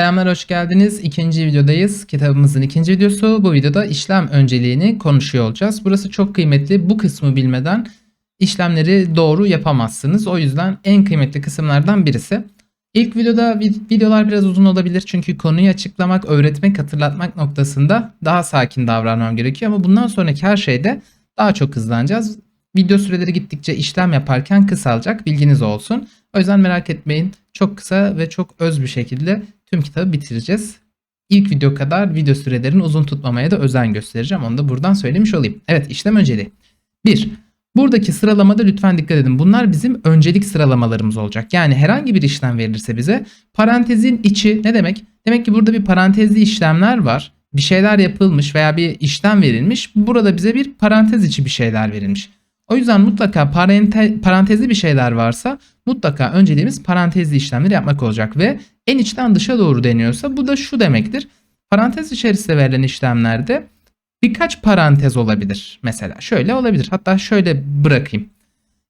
Selamlar, hoş geldiniz. İkinci videodayız. Kitabımızın ikinci videosu. Bu videoda işlem önceliğini konuşuyor olacağız. Burası çok kıymetli. Bu kısmı bilmeden işlemleri doğru yapamazsınız. O yüzden en kıymetli kısımlardan birisi. İlk videoda vid- videolar biraz uzun olabilir çünkü konuyu açıklamak, öğretmek, hatırlatmak noktasında daha sakin davranmam gerekiyor ama bundan sonraki her şeyde daha çok hızlanacağız. Video süreleri gittikçe işlem yaparken kısalacak bilginiz olsun. O yüzden merak etmeyin. Çok kısa ve çok öz bir şekilde tüm kitabı bitireceğiz. İlk video kadar video sürelerini uzun tutmamaya da özen göstereceğim. Onu da buradan söylemiş olayım. Evet işlem önceliği. 1. Buradaki sıralamada lütfen dikkat edin. Bunlar bizim öncelik sıralamalarımız olacak. Yani herhangi bir işlem verilirse bize parantezin içi ne demek? Demek ki burada bir parantezli işlemler var. Bir şeyler yapılmış veya bir işlem verilmiş. Burada bize bir parantez içi bir şeyler verilmiş. O yüzden mutlaka parante, parantezli bir şeyler varsa mutlaka önceliğimiz parantezli işlemleri yapmak olacak ve en içten dışa doğru deniyorsa bu da şu demektir. Parantez içerisinde verilen işlemlerde birkaç parantez olabilir. Mesela şöyle olabilir. Hatta şöyle bırakayım.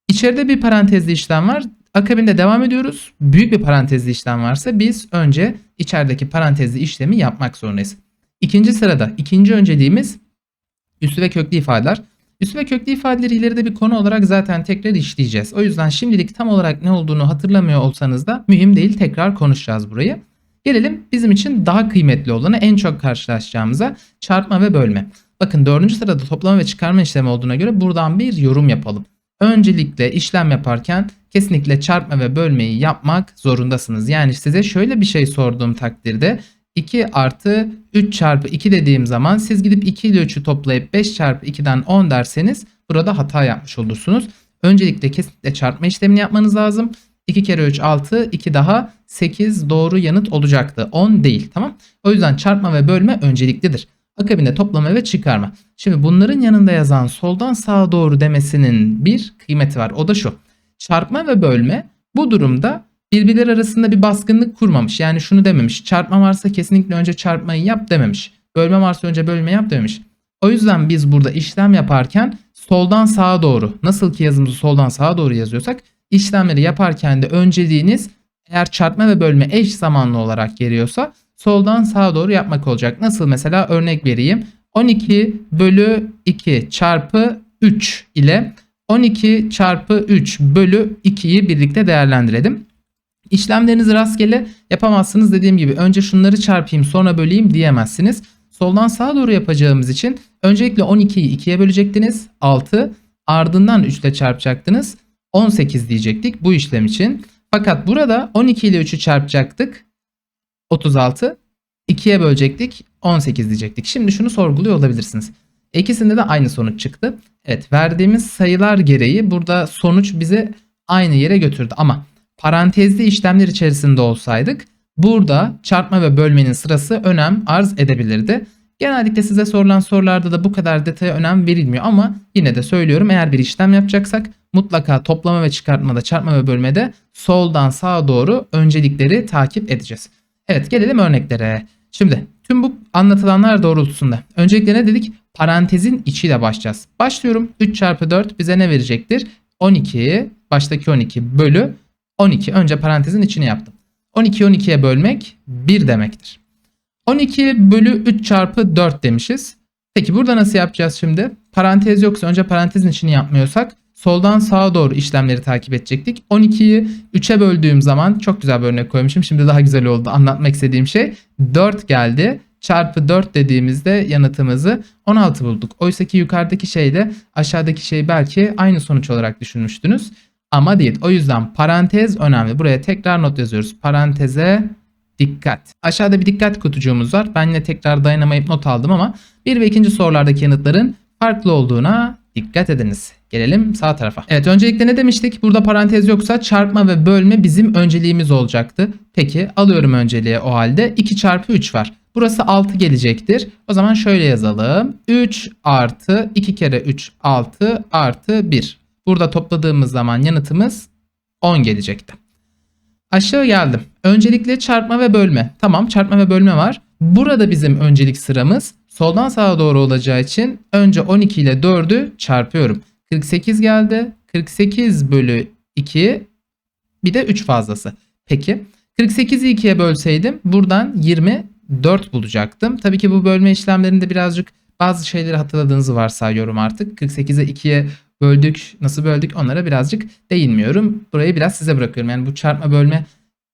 İçeride bir parantezli işlem var. Akabinde devam ediyoruz. Büyük bir parantezli işlem varsa biz önce içerideki parantezli işlemi yapmak zorundayız. İkinci sırada ikinci önceliğimiz üslü ve köklü ifadeler. Üslü ve köklü ifadeleri ileride bir konu olarak zaten tekrar işleyeceğiz. O yüzden şimdilik tam olarak ne olduğunu hatırlamıyor olsanız da mühim değil tekrar konuşacağız burayı. Gelelim bizim için daha kıymetli olanı en çok karşılaşacağımıza çarpma ve bölme. Bakın dördüncü sırada toplama ve çıkarma işlemi olduğuna göre buradan bir yorum yapalım. Öncelikle işlem yaparken kesinlikle çarpma ve bölmeyi yapmak zorundasınız. Yani size şöyle bir şey sorduğum takdirde 2 artı 3 çarpı 2 dediğim zaman siz gidip 2 ile 3'ü toplayıp 5 çarpı 2'den 10 derseniz burada hata yapmış olursunuz. Öncelikle kesinlikle çarpma işlemini yapmanız lazım. 2 kere 3 6 2 daha 8 doğru yanıt olacaktı. 10 değil tamam. O yüzden çarpma ve bölme önceliklidir. Akabinde toplama ve çıkarma. Şimdi bunların yanında yazan soldan sağa doğru demesinin bir kıymeti var. O da şu. Çarpma ve bölme bu durumda birbirleri arasında bir baskınlık kurmamış. Yani şunu dememiş. Çarpma varsa kesinlikle önce çarpmayı yap dememiş. Bölme varsa önce bölme yap dememiş. O yüzden biz burada işlem yaparken soldan sağa doğru nasıl ki yazımızı soldan sağa doğru yazıyorsak işlemleri yaparken de önceliğiniz eğer çarpma ve bölme eş zamanlı olarak geliyorsa soldan sağa doğru yapmak olacak. Nasıl mesela örnek vereyim. 12 bölü 2 çarpı 3 ile 12 çarpı 3 bölü 2'yi birlikte değerlendirelim. İşlemlerinizi rastgele yapamazsınız. Dediğim gibi önce şunları çarpayım sonra böleyim diyemezsiniz. Soldan sağa doğru yapacağımız için öncelikle 12'yi 2'ye bölecektiniz. 6 ardından 3 ile çarpacaktınız. 18 diyecektik bu işlem için. Fakat burada 12 ile 3'ü çarpacaktık. 36. 2'ye bölecektik. 18 diyecektik. Şimdi şunu sorguluyor olabilirsiniz. İkisinde de aynı sonuç çıktı. Evet verdiğimiz sayılar gereği burada sonuç bizi aynı yere götürdü. Ama parantezli işlemler içerisinde olsaydık burada çarpma ve bölmenin sırası önem arz edebilirdi. Genellikle size sorulan sorularda da bu kadar detaya önem verilmiyor ama yine de söylüyorum eğer bir işlem yapacaksak mutlaka toplama ve çıkartmada, çarpma ve bölmede soldan sağa doğru öncelikleri takip edeceğiz. Evet gelelim örneklere. Şimdi tüm bu anlatılanlar doğrultusunda öncelikle ne dedik? Parantezin içiyle başlayacağız. Başlıyorum. 3 çarpı 4 bize ne verecektir? 12 baştaki 12 bölü 12. Önce parantezin içini yaptım. 12 12'ye bölmek 1 demektir. 12 bölü 3 çarpı 4 demişiz. Peki burada nasıl yapacağız şimdi? Parantez yoksa önce parantezin içini yapmıyorsak soldan sağa doğru işlemleri takip edecektik. 12'yi 3'e böldüğüm zaman çok güzel bir örnek koymuşum. Şimdi daha güzel oldu. Anlatmak istediğim şey 4 geldi. Çarpı 4 dediğimizde yanıtımızı 16 bulduk. Oysa ki yukarıdaki şeyde aşağıdaki şey belki aynı sonuç olarak düşünmüştünüz. Ama değil. O yüzden parantez önemli. Buraya tekrar not yazıyoruz. Paranteze dikkat. Aşağıda bir dikkat kutucuğumuz var. Ben yine tekrar dayanamayıp not aldım ama bir ve ikinci sorulardaki yanıtların farklı olduğuna dikkat ediniz. Gelelim sağ tarafa. Evet öncelikle ne demiştik? Burada parantez yoksa çarpma ve bölme bizim önceliğimiz olacaktı. Peki alıyorum önceliğe o halde. 2 çarpı 3 var. Burası 6 gelecektir. O zaman şöyle yazalım. 3 artı 2 kere 3 6 artı 1. Burada topladığımız zaman yanıtımız 10 gelecekti. Aşağı geldim. Öncelikle çarpma ve bölme. Tamam çarpma ve bölme var. Burada bizim öncelik sıramız soldan sağa doğru olacağı için önce 12 ile 4'ü çarpıyorum. 48 geldi. 48 bölü 2 bir de 3 fazlası. Peki 48'i 2'ye bölseydim buradan 24 bulacaktım. Tabii ki bu bölme işlemlerinde birazcık bazı şeyleri hatırladığınızı varsayıyorum artık. 48'e 2'ye böldük, nasıl böldük onlara birazcık değinmiyorum. Burayı biraz size bırakıyorum. Yani bu çarpma bölme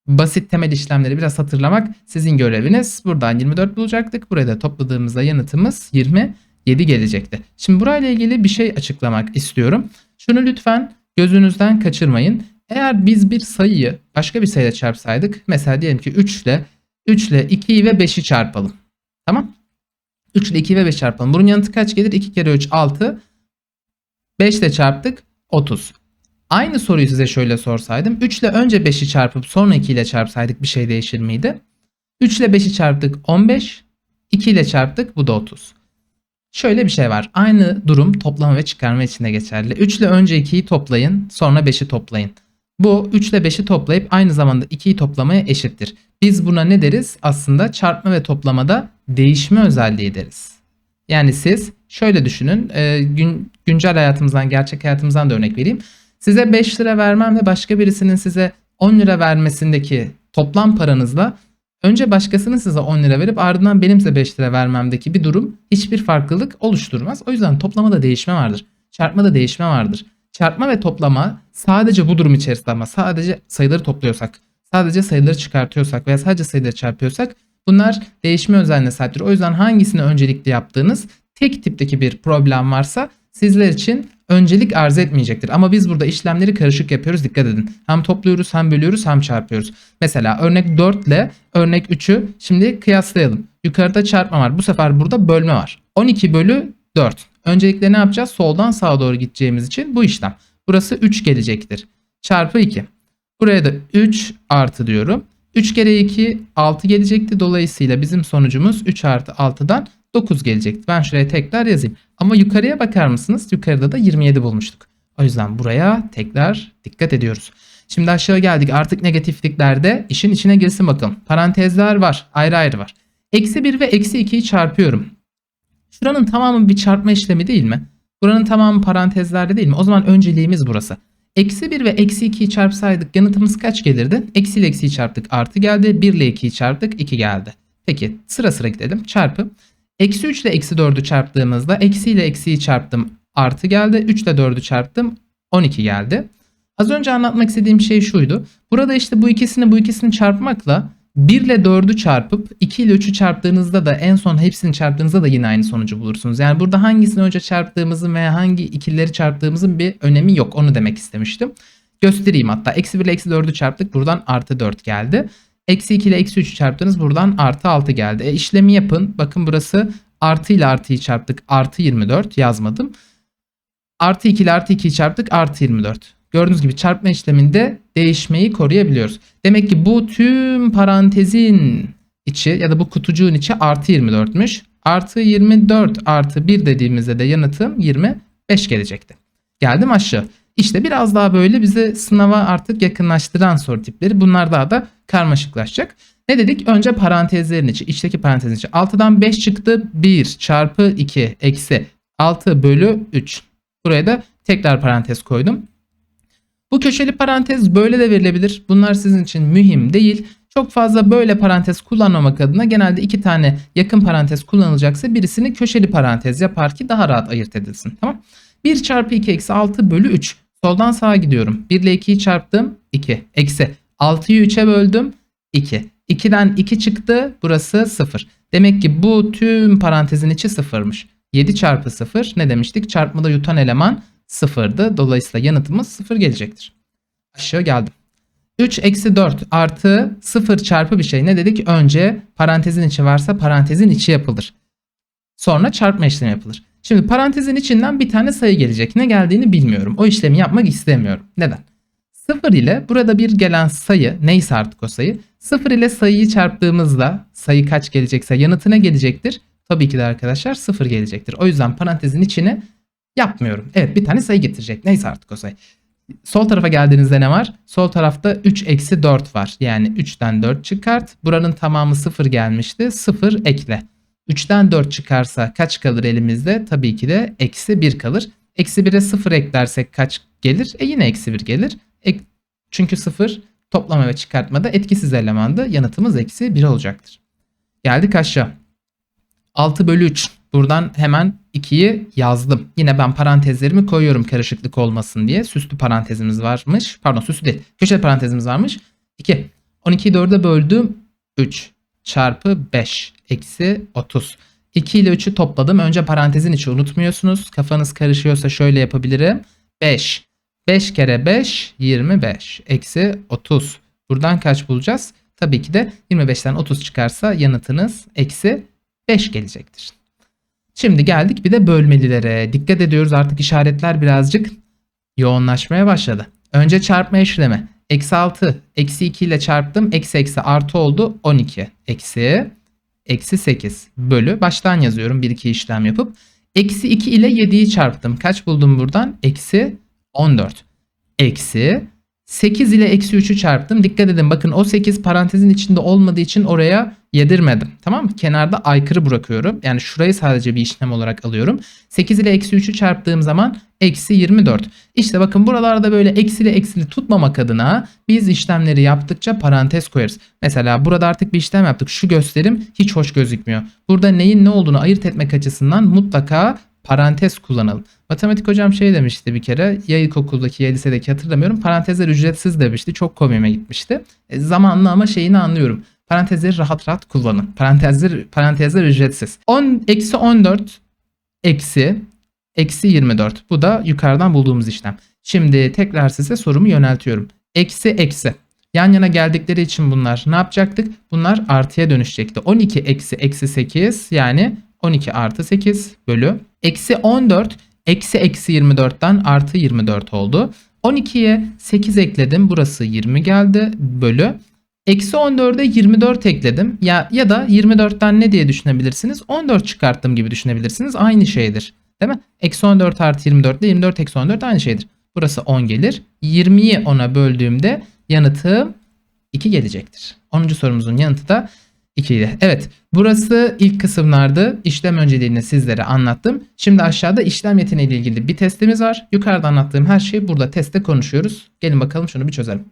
basit temel işlemleri biraz hatırlamak sizin göreviniz. Buradan 24 bulacaktık. Buraya da topladığımızda yanıtımız 27 gelecekti. Şimdi burayla ilgili bir şey açıklamak istiyorum. Şunu lütfen gözünüzden kaçırmayın. Eğer biz bir sayıyı başka bir sayıyla çarpsaydık mesela diyelim ki 3 ile 3 ile 2'yi ve 5'i çarpalım. Tamam? 3 ile 2 ve 5 çarpalım. Bunun yanıtı kaç gelir? 2 kere 3 6. 5 ile çarptık 30. Aynı soruyu size şöyle sorsaydım. 3 ile önce 5'i çarpıp sonra 2 ile çarpsaydık bir şey değişir miydi? 3 ile 5'i çarptık 15. 2 ile çarptık bu da 30. Şöyle bir şey var. Aynı durum toplama ve çıkarma için de geçerli. 3 ile önce 2'yi toplayın sonra 5'i toplayın. Bu 3 ile 5'i toplayıp aynı zamanda 2'yi toplamaya eşittir. Biz buna ne deriz? Aslında çarpma ve toplamada değişme özelliği deriz. Yani siz şöyle düşünün. e, gün, güncel hayatımızdan, gerçek hayatımızdan da örnek vereyim. Size 5 lira vermem ve başka birisinin size 10 lira vermesindeki toplam paranızla önce başkasının size 10 lira verip ardından benim size 5 lira vermemdeki bir durum hiçbir farklılık oluşturmaz. O yüzden toplamada değişme vardır. Çarpmada değişme vardır. Çarpma ve toplama sadece bu durum içerisinde ama sadece sayıları topluyorsak, sadece sayıları çıkartıyorsak veya sadece sayıları çarpıyorsak bunlar değişme özelliğine sahiptir. O yüzden hangisini öncelikli yaptığınız tek tipteki bir problem varsa sizler için öncelik arz etmeyecektir. Ama biz burada işlemleri karışık yapıyoruz dikkat edin. Hem topluyoruz hem bölüyoruz hem çarpıyoruz. Mesela örnek 4 ile örnek 3'ü şimdi kıyaslayalım. Yukarıda çarpma var. Bu sefer burada bölme var. 12 bölü 4. Öncelikle ne yapacağız? Soldan sağa doğru gideceğimiz için bu işlem. Burası 3 gelecektir. Çarpı 2. Buraya da 3 artı diyorum. 3 kere 2 6 gelecekti. Dolayısıyla bizim sonucumuz 3 artı 6'dan 9 gelecekti. Ben şuraya tekrar yazayım. Ama yukarıya bakar mısınız? Yukarıda da 27 bulmuştuk. O yüzden buraya tekrar dikkat ediyoruz. Şimdi aşağı geldik. Artık negatifliklerde işin içine girsin bakalım. Parantezler var. Ayrı ayrı var. Eksi 1 ve eksi 2'yi çarpıyorum. Şuranın tamamı bir çarpma işlemi değil mi? Buranın tamamı parantezlerde değil mi? O zaman önceliğimiz burası. Eksi 1 ve eksi 2'yi çarpsaydık yanıtımız kaç gelirdi? Eksi ile eksiyi çarptık artı geldi. 1 ile 2'yi çarptık 2 geldi. Peki sıra sıra gidelim. Çarpı. Eksi 3 ile eksi 4'ü çarptığımızda eksi ile eksiyi çarptım artı geldi. 3 ile 4'ü çarptım 12 geldi. Az önce anlatmak istediğim şey şuydu. Burada işte bu ikisini bu ikisini çarpmakla 1 ile 4'ü çarpıp 2 ile 3'ü çarptığınızda da en son hepsini çarptığınızda da yine aynı sonucu bulursunuz. Yani burada hangisini önce çarptığımızın veya hangi ikilileri çarptığımızın bir önemi yok. Onu demek istemiştim. Göstereyim hatta. Eksi 1 ile eksi 4'ü çarptık. Buradan artı 4 geldi. Eksi 2 ile eksi 3'ü çarptınız. Buradan artı 6 geldi. E, işlemi yapın. Bakın burası artı ile artıyı çarptık. Artı 24 yazmadım. Artı 2 ile artı 2'yi çarptık. Artı 24. Gördüğünüz gibi çarpma işleminde değişmeyi koruyabiliyoruz. Demek ki bu tüm parantezin içi ya da bu kutucuğun içi artı 24'müş. Artı 24 artı 1 dediğimizde de yanıtım 25 gelecekti. Geldim aşağı. İşte biraz daha böyle bizi sınava artık yakınlaştıran soru tipleri. Bunlar daha da karmaşıklaşacak. Ne dedik? Önce parantezlerin içi, içteki parantezin içi. 6'dan 5 çıktı. 1 çarpı 2 eksi 6 bölü 3. Buraya da tekrar parantez koydum. Bu köşeli parantez böyle de verilebilir. Bunlar sizin için mühim değil. Çok fazla böyle parantez kullanmamak adına genelde iki tane yakın parantez kullanılacaksa birisini köşeli parantez yapar ki daha rahat ayırt edilsin. Tamam. 1 çarpı 2 eksi 6 bölü 3. Soldan sağa gidiyorum. 1 ile 2'yi çarptım. 2. Eksi. 6'yı 3'e böldüm. 2. 2'den 2 çıktı. Burası 0. Demek ki bu tüm parantezin içi 0'mış. 7 çarpı 0 ne demiştik? Çarpmada yutan eleman 0'dı. Dolayısıyla yanıtımız 0 gelecektir. Aşağı geldim. 3 eksi 4 artı 0 çarpı bir şey. Ne dedik? Önce parantezin içi varsa parantezin içi yapılır. Sonra çarpma işlemi yapılır. Şimdi parantezin içinden bir tane sayı gelecek. Ne geldiğini bilmiyorum. O işlemi yapmak istemiyorum. Neden? 0 ile burada bir gelen sayı neyse artık o sayı 0 ile sayıyı çarptığımızda sayı kaç gelecekse yanıtı ne gelecektir? Tabii ki de arkadaşlar 0 gelecektir. O yüzden parantezin içine yapmıyorum. Evet bir tane sayı getirecek. Neyse artık o sayı. Sol tarafa geldiğinizde ne var? Sol tarafta 3 eksi 4 var. Yani 3'ten 4 çıkart. Buranın tamamı 0 gelmişti. 0 ekle. 3'ten 4 çıkarsa kaç kalır elimizde? Tabii ki de eksi 1 kalır. Eksi 1'e 0 eklersek kaç gelir? E yine eksi 1 gelir. Ek, çünkü 0 Toplama ve çıkartmada etkisiz elemandı. Yanıtımız eksi 1 olacaktır. Geldik aşağı. 6 bölü 3. Buradan hemen 2'yi yazdım. Yine ben parantezlerimi koyuyorum karışıklık olmasın diye. Süslü parantezimiz varmış. Pardon süslü değil. Köşe parantezimiz varmış. 2. 12'yi 4'e böldüm. 3 çarpı 5 eksi 30. 2 ile 3'ü topladım. Önce parantezin içi unutmuyorsunuz. Kafanız karışıyorsa şöyle yapabilirim. 5. 5 kere 5 25 eksi 30. Buradan kaç bulacağız? Tabii ki de 25'ten 30 çıkarsa yanıtınız eksi 5 gelecektir. Şimdi geldik bir de bölmelilere. Dikkat ediyoruz artık işaretler birazcık yoğunlaşmaya başladı. Önce çarpma işlemi. Eksi 6, eksi 2 ile çarptım. Eksi eksi artı oldu 12. Eksi, eksi 8 bölü. Baştan yazıyorum 1-2 işlem yapıp. Eksi 2 ile 7'yi çarptım. Kaç buldum buradan? Eksi 14. Eksi 8 ile eksi 3'ü çarptım. Dikkat edin bakın o 8 parantezin içinde olmadığı için oraya yedirmedim. Tamam mı? Kenarda aykırı bırakıyorum. Yani şurayı sadece bir işlem olarak alıyorum. 8 ile eksi 3'ü çarptığım zaman eksi 24. İşte bakın buralarda böyle eksili eksili tutmamak adına biz işlemleri yaptıkça parantez koyarız. Mesela burada artık bir işlem yaptık. Şu gösterim hiç hoş gözükmüyor. Burada neyin ne olduğunu ayırt etmek açısından mutlaka parantez kullanalım. Matematik hocam şey demişti bir kere ya ilkokuldaki ya lisedeki hatırlamıyorum parantezler ücretsiz demişti çok komiğime gitmişti. E, zamanla ama şeyini anlıyorum. Parantezleri rahat rahat kullanın. Parantezler, parantezler ücretsiz. 10, eksi 14 eksi eksi 24. Bu da yukarıdan bulduğumuz işlem. Şimdi tekrar size sorumu yöneltiyorum. Eksi eksi. Yan yana geldikleri için bunlar ne yapacaktık? Bunlar artıya dönüşecekti. 12 eksi eksi 8 yani 12 artı 8 bölü. Eksi 14 eksi eksi 24'ten artı 24 oldu. 12'ye 8 ekledim. Burası 20 geldi bölü. Eksi 14'e 24 ekledim. Ya, ya da 24'ten ne diye düşünebilirsiniz? 14 çıkarttım gibi düşünebilirsiniz. Aynı şeydir. Değil mi? Eksi 14 artı 24 ile 24 eksi 14 aynı şeydir. Burası 10 gelir. 20'yi 10'a böldüğümde yanıtım 2 gelecektir. 10. sorumuzun yanıtı da 2 idi. Evet burası ilk kısımlardı. İşlem önceliğini sizlere anlattım. Şimdi aşağıda işlem yeteneği ile ilgili bir testimiz var. Yukarıda anlattığım her şeyi burada testte konuşuyoruz. Gelin bakalım şunu bir çözelim.